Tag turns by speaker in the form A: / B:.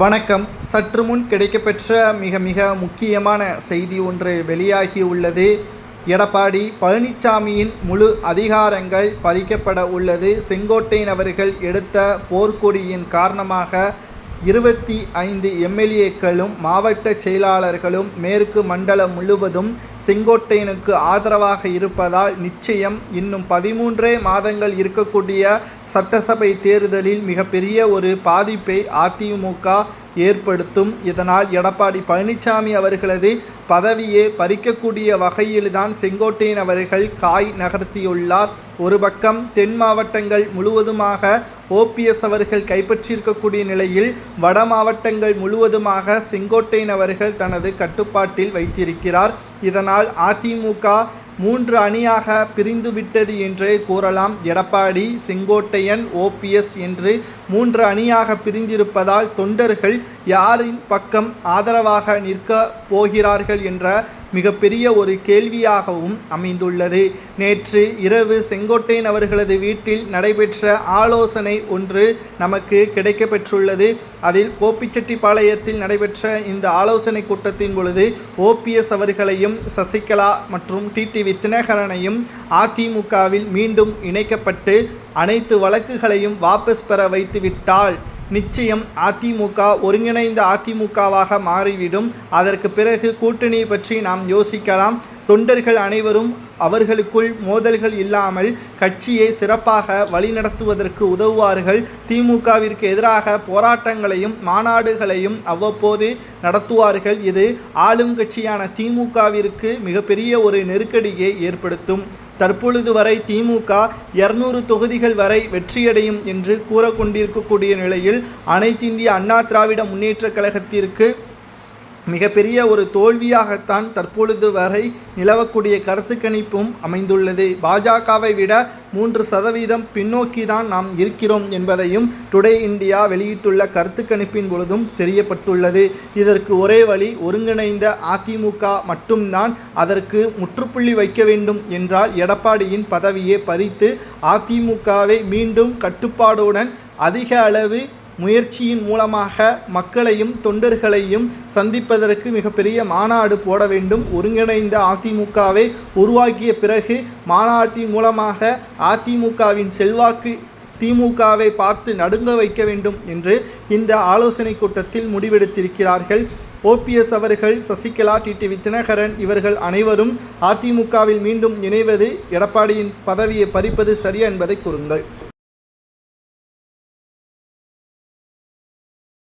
A: வணக்கம். சற்று முன் கிடைக்கப்பெற்ற மிக மிக முக்கியமான செய்தி ஒன்று வெளியாகியுள்ளது எடப்பாடி பழனிசாமியின் முழு அதிகாரங்கள் பறிக்கப்பட உள்ளது. செங்கோட்டையன் அவர்கள் எடுத்த போர்க்கொடியின் காரணமாக இருபத்தி ஐந்து எம்எல்ஏக்களும் மாவட்ட செயலாளர்களும் மேற்கு மண்டலம் முழுவதும் செங்கோட்டையனுக்கு ஆதரவாக இருப்பதால் நிச்சயம் இன்னும் பதிமூன்றே மாதங்கள் இருக்கக்கூடிய சட்டசபை தேர்தலில் மிகப்பெரிய ஒரு பாதிப்பை அதிமுக ஏற்படுத்தும். இதனால் எடப்பாடி பழனிசாமி அவர்களது பதவியை பறிக்கக்கூடிய வகையில்தான் செங்கோட்டையன் அவர்கள் காய் நகர்த்தியுள்ளார். ஒரு பக்கம் தென் மாவட்டங்கள் முழுவதுமாக ஓபிஎஸ் அவர்கள் கைப்பற்றியிருக்கக்கூடிய நிலையில் வட மாவட்டங்கள் முழுவதுமாக செங்கோட்டையன் அவர்கள் தனது கட்டுப்பாட்டில் வைத்திருக்கிறார். இதனால் அதிமுக மூன்று அணியாக பிரிந்து விட்டது என்று கூறலாம். எடப்பாடி செங்கோட்டையன் ஓபிஎஸ் என்று மூன்று அணியாக பிரிந்திருப்பதால் தொண்டர்கள் யாரின் பக்கம் ஆதரவாக நிற்க போகிறார்கள் என்ற மிகப்பெரிய ஒரு கேள்வியாகவும் அமைந்துள்ளது. நேற்று இரவு செங்கோட்டையன் அவர்களது வீட்டில் நடைபெற்ற ஆலோசனை ஒன்று நமக்கு கிடைக்கப்பெற்றுள்ளது. அதில் கோப்பிச்செட்டிப்பாளையத்தில் நடைபெற்ற இந்த ஆலோசனை கூட்டத்தின் பொழுது ஓபிஎஸ் அவர்களையும் சசிகலா மற்றும் டிடிவி தினகரனையும் அதிமுகவில் மீண்டும் இணைக்கப்பட்டு அனைத்து வழக்குகளையும் வாபஸ் பெற வைத்துவிட்டால் நிச்சயம் அதிமுக ஒருங்கிணைந்த அதிமுகவாக மாறிவிடும். அதற்கு பிறகு கூட்டணி பற்றி நாம் யோசிக்கலாம். தொண்டர்கள் அனைவரும் அவர்களுக்குள் மோதல்கள் இல்லாமல் கட்சியை சிறப்பாக வழிநடத்துவதற்கு உதவுவார்கள். திமுகவிற்கு எதிராக போராட்டங்களையும் மாநாடுகளையும் அவ்வப்போது நடத்துவார்கள். இது ஆளும் கட்சியான திமுகவிற்கு மிகப்பெரிய ஒரு நெருக்கடியை ஏற்படுத்தும். தற்பொழுது வரை திமுக இருநூறு தொகுதிகள் வரை வெற்றியடையும் என்று கூறக்கொண்டிருக்கக்கூடிய நிலையில் அனைத்திந்திய அண்ணா திராவிட முன்னேற்றக் கழகத்திற்கு மிகப்பெரிய ஒரு தோல்வியாகத்தான் தற்பொழுது வரை நிலவக்கூடிய கருத்து கணிப்பும் அமைந்துள்ளது. பாஜகவை விட மூன்று சதவீதம் பின்னோக்கி தான் நாம் இருக்கிறோம் என்பதையும் டுடே இந்தியா வெளியிட்டுள்ள கருத்து கணிப்பின் பொழுதும் தெரியப்பட்டுள்ளது. இதற்கு ஒரே வழி ஒருங்கிணைந்த அதிமுக மட்டும்தான் அதற்கு முற்றுப்புள்ளி வைக்க வேண்டும் என்றால் எடப்பாடியின் பதவியை பறித்து அதிமுகவை மீண்டும் கட்டுப்பாடுடன் அதிக அளவு முயற்சியின் மூலமாக மக்களையும் தொண்டர்களையும் சந்திப்பதற்கு மிகப்பெரிய மாநாடு போட வேண்டும். ஒருங்கிணைந்த அதிமுகவை உருவாக்கிய பிறகு மாநாட்டின் மூலமாக அதிமுகவின் செல்வாக்கு திமுகவை பார்த்து நடுங்க வைக்க வேண்டும் என்று இந்த ஆலோசனை கூட்டத்தில் முடிவெடுத்திருக்கிறார்கள். ஓபிஎஸ் அவர்கள் சசிகலா டிடிவி தினகரன் இவர்கள் அனைவரும் அதிமுகவில் மீண்டும் இணைவது எடப்பாடியின் பதவியை பறிப்பது சரியா என்பதை கூறுங்கள்.